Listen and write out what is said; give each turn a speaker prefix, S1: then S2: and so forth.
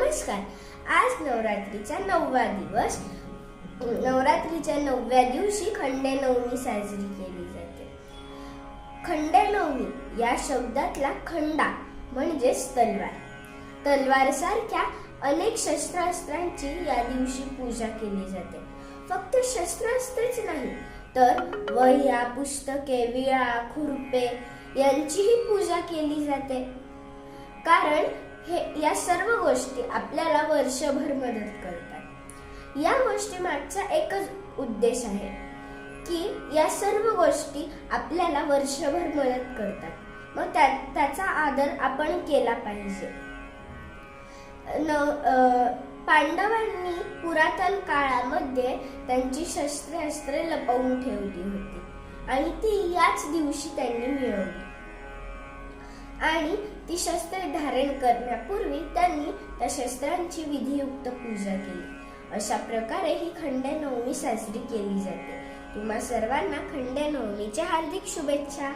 S1: नमस्कार. आज नवरात्रीचा नववा दिवस. नवरात्रीच्या नवव्या दिवशी खंडेनवमी साजरी केली जाते. खंडेनवमी या शब्दातला खंडा म्हणजेच तलवार. तलवार सारख्या अनेक शस्त्रास्त्रांची या दिवशी पूजा केली जाते. फक्त शस्त्रास्त्रच नाही तर वह्या पुस्तके विळा खुरपे यांचीही पूजा केली जाते. कारण हे या सर्व गोष्टी आपल्याला वर्षभर मदत करतात. या गोष्टी मागचा एकच उद्देश आहे की या सर्व गोष्टी आपल्याला वर्षभर मदत करतात. मग त्या त्याचा आदर आपण केला पाहिजे. न पांडवांनी पुरातन काळामध्ये त्यांची शस्त्रास्त्रे लपवून ठेवली होती आणि ती याच दिवशी त्यांनी मिळवली. आणि ती शस्त्रे धारण करण्यापूर्वी त्यांनी त्या शस्त्रांची विधियुक्त पूजा केली. अशा प्रकारे ही खंड्यानवमी नवमी साजरी केली जाते. तुम्हा सर्वांना खंड्यानवमीच्या नवमीच्या हार्दिक शुभेच्छा.